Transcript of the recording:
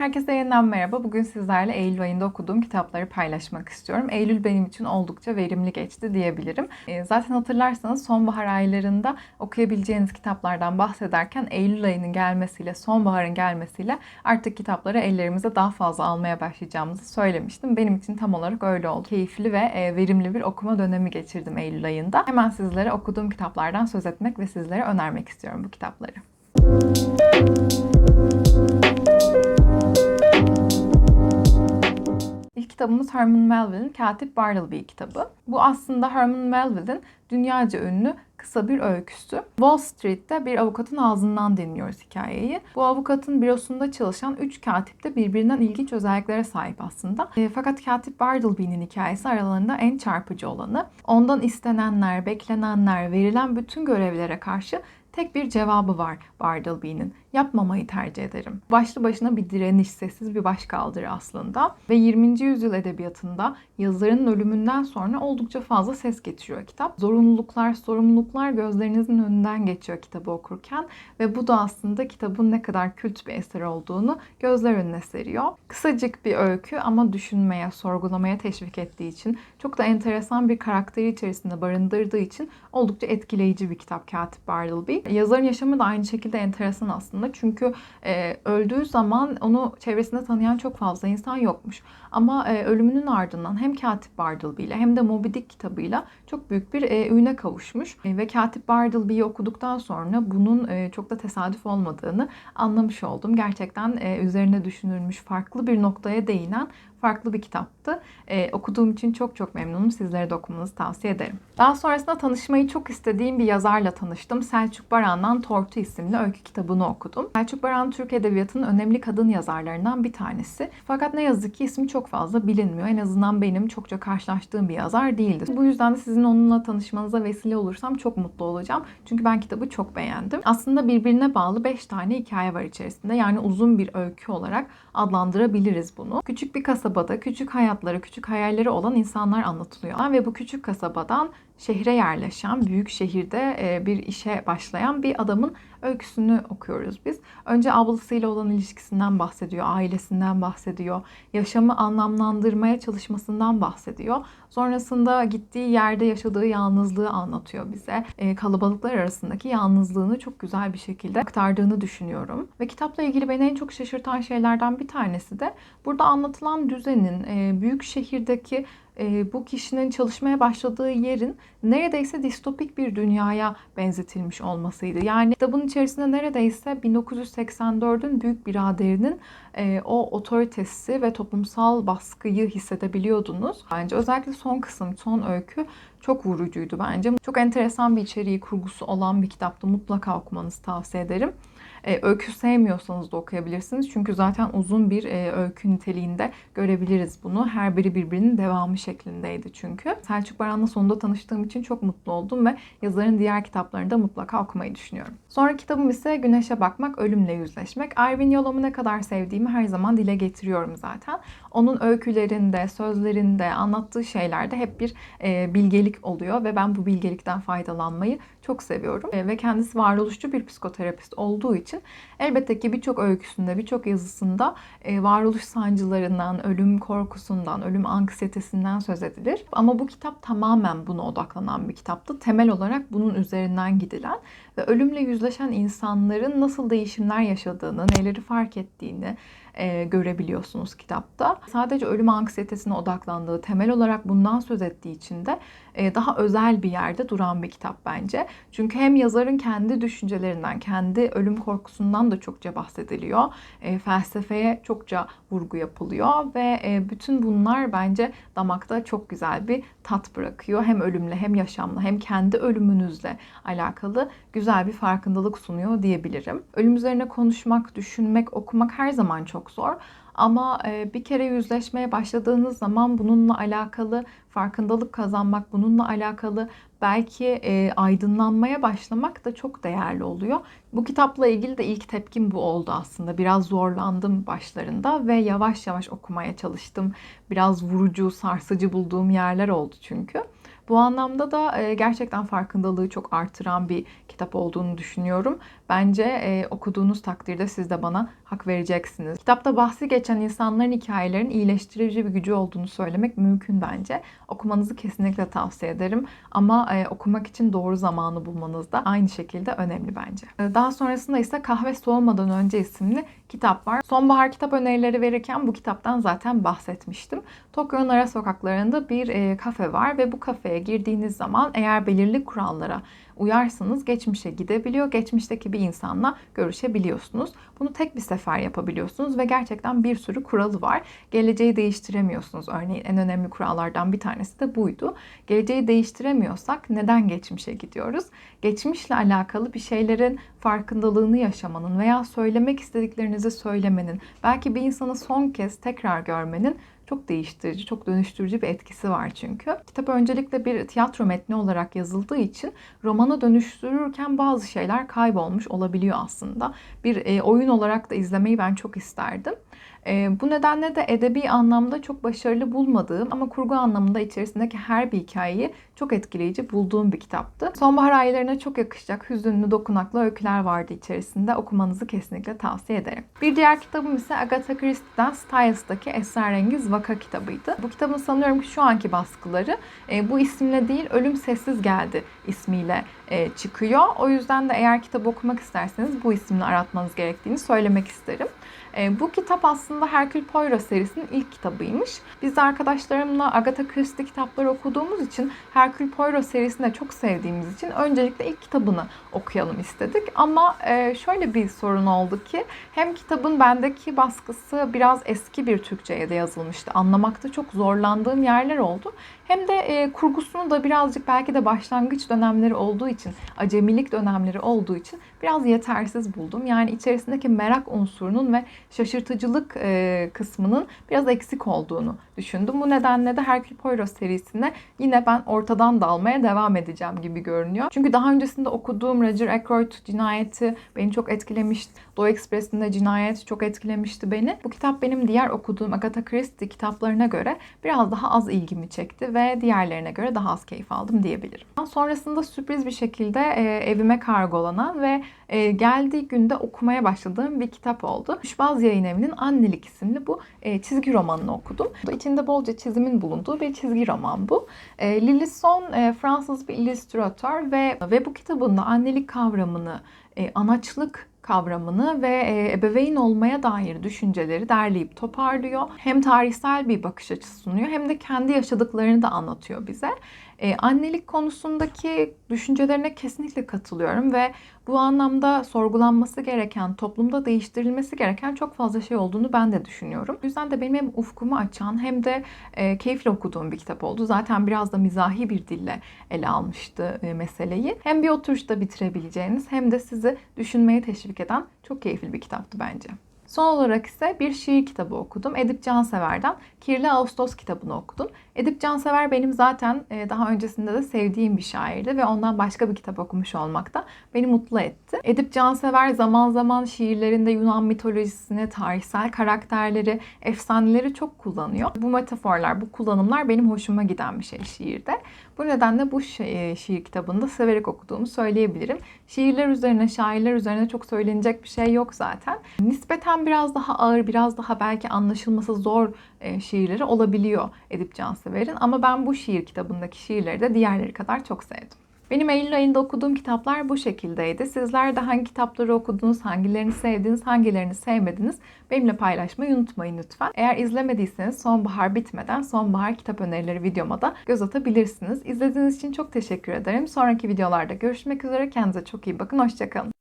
Herkese yeniden merhaba. Bugün sizlerle Eylül ayında okuduğum kitapları paylaşmak istiyorum. Eylül benim için oldukça verimli geçti diyebilirim. E, zaten hatırlarsanız sonbahar aylarında okuyabileceğiniz kitaplardan bahsederken Eylül ayının gelmesiyle, sonbaharın gelmesiyle artık kitapları ellerimize daha fazla almaya başlayacağımızı söylemiştim. Benim için tam olarak öyle oldu. Keyifli ve e, verimli bir okuma dönemi geçirdim Eylül ayında. Hemen sizlere okuduğum kitaplardan söz etmek ve sizlere önermek istiyorum bu kitapları. İlk kitabımız Herman Melville'in Katip Bartleby kitabı. Bu aslında Herman Melville'in dünyaca ünlü kısa bir öyküsü. Wall Street'te bir avukatın ağzından dinliyoruz hikayeyi. Bu avukatın bürosunda çalışan 3 katip de birbirinden ilginç özelliklere sahip aslında. E, fakat Katip Bartleby'nin hikayesi aralarında en çarpıcı olanı. Ondan istenenler, beklenenler, verilen bütün görevlere karşı tek bir cevabı var Bartleby'nin. Yapmamayı tercih ederim. Başlı başına bir direniş, sessiz bir başkaldırı aslında. Ve 20. yüzyıl edebiyatında yazarın ölümünden sonra oldukça fazla ses getiriyor kitap. Zorunluluklar, sorumluluklar gözlerinizin önünden geçiyor kitabı okurken. Ve bu da aslında kitabın ne kadar kült bir eser olduğunu gözler önüne seriyor. Kısacık bir öykü ama düşünmeye, sorgulamaya teşvik ettiği için, çok da enteresan bir karakteri içerisinde barındırdığı için oldukça etkileyici bir kitap Katip Bartleby. Yazarın yaşamı da aynı şekilde enteresan aslında. Çünkü e, öldüğü zaman onu çevresinde tanıyan çok fazla insan yokmuş. Ama e, ölümünün ardından hem Katip Bartleby ile hem de Moby Dick kitabıyla çok büyük bir e, üne kavuşmuş. E, ve Katip Bartleby'yi okuduktan sonra bunun e, çok da tesadüf olmadığını anlamış oldum. Gerçekten e, üzerine düşünülmüş farklı bir noktaya değinen farklı bir kitaptı. Ee, okuduğum için çok çok memnunum. Sizlere de okumanızı tavsiye ederim. Daha sonrasında tanışmayı çok istediğim bir yazarla tanıştım. Selçuk Baran'dan Tortu isimli öykü kitabını okudum. Selçuk Baran Türk Edebiyatı'nın önemli kadın yazarlarından bir tanesi. Fakat ne yazık ki ismi çok fazla bilinmiyor. En azından benim çokça karşılaştığım bir yazar değildi. Bu yüzden de sizin onunla tanışmanıza vesile olursam çok mutlu olacağım. Çünkü ben kitabı çok beğendim. Aslında birbirine bağlı 5 tane hikaye var içerisinde. Yani uzun bir öykü olarak adlandırabiliriz bunu. Küçük bir kasabada küçük hayatları, küçük hayalleri olan insanlar anlatılıyor. Ve bu küçük kasabadan şehre yerleşen, büyük şehirde e, bir işe başlayan bir adamın öyküsünü okuyoruz biz. Önce ablasıyla olan ilişkisinden bahsediyor, ailesinden bahsediyor, yaşamı anlamlandırmaya çalışmasından bahsediyor. Sonrasında gittiği yerde yaşadığı yalnızlığı anlatıyor bize. E, kalabalıklar arasındaki yalnızlığını çok güzel bir şekilde aktardığını düşünüyorum. Ve kitapla ilgili beni en çok şaşırtan şeylerden bir tanesi de burada anlatılan düzenin, e, büyük şehirdeki e, bu kişinin çalışmaya başladığı yerin neredeyse distopik bir dünyaya benzetilmiş olmasıydı. Yani kitabın içerisinde neredeyse 1984'ün büyük biraderinin e, o otoritesi ve toplumsal baskıyı hissedebiliyordunuz. Bence özellikle son kısım, son öykü çok vurucuydu bence. Çok enteresan bir içeriği, kurgusu olan bir kitaptı. Mutlaka okumanızı tavsiye ederim. E, öykü sevmiyorsanız da okuyabilirsiniz. Çünkü zaten uzun bir e, öykü niteliğinde görebiliriz bunu. Her biri birbirinin devamı şeklindeydi çünkü. Selçuk Baran'la sonunda tanıştığım için çok mutlu oldum ve yazarın diğer kitaplarını da mutlaka okumayı düşünüyorum. Sonra kitabım ise Güneşe Bakmak, Ölümle Yüzleşmek. Arvin Yolom'u ne kadar sevdiğimi her zaman dile getiriyorum zaten. Onun öykülerinde, sözlerinde, anlattığı şeylerde hep bir e, bilgelik oluyor ve ben bu bilgelikten faydalanmayı çok seviyorum. E, ve kendisi varoluşçu bir psikoterapist olduğu için elbette ki birçok öyküsünde, birçok yazısında e, varoluş sancılarından, ölüm korkusundan, ölüm anksiyetesinden söz edilir. Ama bu kitap tamamen buna odaklanan bir kitaptı. Temel olarak bunun üzerinden gidilen ve ölümle yüzleşen insanların nasıl değişimler yaşadığını, neleri fark ettiğini, e, görebiliyorsunuz kitapta. Sadece ölüm anksiyetesine odaklandığı, temel olarak bundan söz ettiği için de e, daha özel bir yerde duran bir kitap bence. Çünkü hem yazarın kendi düşüncelerinden, kendi ölüm korkusundan da çokça bahsediliyor. E, felsefeye çokça vurgu yapılıyor ve e, bütün bunlar bence damakta çok güzel bir tat bırakıyor. Hem ölümle hem yaşamla hem kendi ölümünüzle alakalı güzel bir farkındalık sunuyor diyebilirim. Ölüm üzerine konuşmak, düşünmek, okumak her zaman çok zor. Ama e, bir kere yüzleşmeye başladığınız zaman bununla alakalı farkındalık kazanmak, bununla alakalı belki e, aydınlanmaya başlamak da çok değerli oluyor. Bu kitapla ilgili de ilk tepkim bu oldu aslında. Biraz zorlandım başlarında ve yavaş yavaş okumaya çalıştım. Biraz vurucu, sarsıcı bulduğum yerler oldu çünkü. Bu anlamda da e, gerçekten farkındalığı çok artıran bir kitap olduğunu düşünüyorum. Bence e, okuduğunuz takdirde siz de bana hak vereceksiniz. Kitapta bahsi geçen insanların hikayelerin iyileştirici bir gücü olduğunu söylemek mümkün bence. Okumanızı kesinlikle tavsiye ederim. Ama e, okumak için doğru zamanı bulmanız da aynı şekilde önemli bence. Daha sonrasında ise Kahve Soğumadan Önce isimli kitap var. Sonbahar kitap önerileri verirken bu kitaptan zaten bahsetmiştim. Tokyo'nun ara sokaklarında bir kafe var ve bu kafeye girdiğiniz zaman eğer belirli kurallara uyarsanız geçmişe gidebiliyor. Geçmişteki bir insanla görüşebiliyorsunuz. Bunu tek bir sefer yapabiliyorsunuz ve gerçekten bir sürü kuralı var. Geleceği değiştiremiyorsunuz. Örneğin en önemli kurallardan bir tanesi de buydu. Geleceği değiştiremiyorsak neden geçmişe gidiyoruz? Geçmişle alakalı bir şeylerin farkındalığını yaşamanın veya söylemek istediklerinizi söylemenin, belki bir insanı son kez tekrar görmenin çok değiştirici, çok dönüştürücü bir etkisi var çünkü. Kitap öncelikle bir tiyatro metni olarak yazıldığı için romana dönüştürürken bazı şeyler kaybolmuş olabiliyor aslında. Bir e, oyun olarak da izlemeyi ben çok isterdim. E, bu nedenle de edebi anlamda çok başarılı bulmadığım ama kurgu anlamında içerisindeki her bir hikayeyi çok etkileyici bulduğum bir kitaptı. Sonbahar aylarına çok yakışacak hüzünlü, dokunaklı öyküler vardı içerisinde. Okumanızı kesinlikle tavsiye ederim. Bir diğer kitabım ise Agatha Christie'den Styles'daki Esrarengiz Vaka kitabıydı. Bu kitabın sanıyorum ki şu anki baskıları e, bu isimle değil Ölüm Sessiz Geldi ismiyle e, çıkıyor. O yüzden de eğer kitabı okumak isterseniz bu isimle aratmanız gerektiğini söylemek isterim. E, bu kitap aslında Hercule Poirot serisinin ilk kitabıymış. Biz arkadaşlarımla Agatha Christie kitapları okuduğumuz için Hercule Poirot serisini de çok sevdiğimiz için öncelikle ilk kitabını okuyalım istedik. Ama e, şöyle bir sorun oldu ki hem kitabın bendeki baskısı biraz eski bir Türkçe'ye de yazılmıştı. Anlamakta çok zorlandığım yerler oldu. Hem de e, kurgusunu da birazcık belki de başlangıç dönemleri olduğu için, acemilik dönemleri olduğu için biraz yetersiz buldum. Yani içerisindeki merak unsurunun ve şaşırtıcılık e, kısmının biraz eksik olduğunu düşündüm. Bu nedenle de Hercule Poirot serisine yine ben ortadan dalmaya devam edeceğim gibi görünüyor. Çünkü daha öncesinde okuduğum Roger Ackroyd cinayeti beni çok etkilemişti. Doğu Ekspresi'nde cinayet çok etkilemişti beni. Bu kitap benim diğer okuduğum Agatha Christie kitaplarına göre biraz daha az ilgimi çekti ve diğerlerine göre daha az keyif aldım diyebilirim. Sonrasında sürpriz bir şekilde e, evime kargolanan ve e, geldiği günde okumaya başladığım bir kitap oldu. Şübaz Yayın Evi'nin Annelik isimli bu e, çizgi romanını okudum. İçinde bolca çizimin bulunduğu bir çizgi roman bu. E, Lillison e, Fransız bir illüstratör ve ve bu kitabında annelik kavramını, e, anaçlık kavramını ve e, ebeveyn olmaya dair düşünceleri derleyip toparlıyor. Hem tarihsel bir bakış açısı sunuyor hem de kendi yaşadıklarını da anlatıyor bize. E, annelik konusundaki düşüncelerine kesinlikle katılıyorum ve bu anlamda sorgulanması gereken, toplumda değiştirilmesi gereken çok fazla şey olduğunu ben de düşünüyorum. O yüzden de benim hem ufkumu açan hem de e, keyifle okuduğum bir kitap oldu. Zaten biraz da mizahi bir dille ele almıştı e, meseleyi. Hem bir oturuşta bitirebileceğiniz hem de sizi düşünmeye teşvik eden çok keyifli bir kitaptı bence. Son olarak ise bir şiir kitabı okudum. Edip Cansever'den Kirli Ağustos kitabını okudum. Edip Cansever benim zaten e, daha öncesinde de sevdiğim bir şairdi ve ondan başka bir kitap okumuş olmak da beni mutlu etti. Edip Cansever zaman zaman şiirlerinde Yunan mitolojisini, tarihsel karakterleri, efsaneleri çok kullanıyor. Bu metaforlar, bu kullanımlar benim hoşuma giden bir şey şiirde. Bu nedenle bu şi- şiir kitabını da severek okuduğumu söyleyebilirim. Şiirler üzerine, şairler üzerine çok söylenecek bir şey yok zaten. Nispeten biraz daha ağır, biraz daha belki anlaşılması zor e, şiirleri olabiliyor Edip Cansever'in. Ama ben bu şiir kitabındaki şiirleri de diğerleri kadar çok sevdim. Benim Eylül ayında okuduğum kitaplar bu şekildeydi. Sizler de hangi kitapları okudunuz, hangilerini sevdiniz, hangilerini sevmediniz benimle paylaşmayı unutmayın lütfen. Eğer izlemediyseniz sonbahar bitmeden sonbahar kitap önerileri videoma da göz atabilirsiniz. İzlediğiniz için çok teşekkür ederim. Sonraki videolarda görüşmek üzere. Kendinize çok iyi bakın. Hoşçakalın.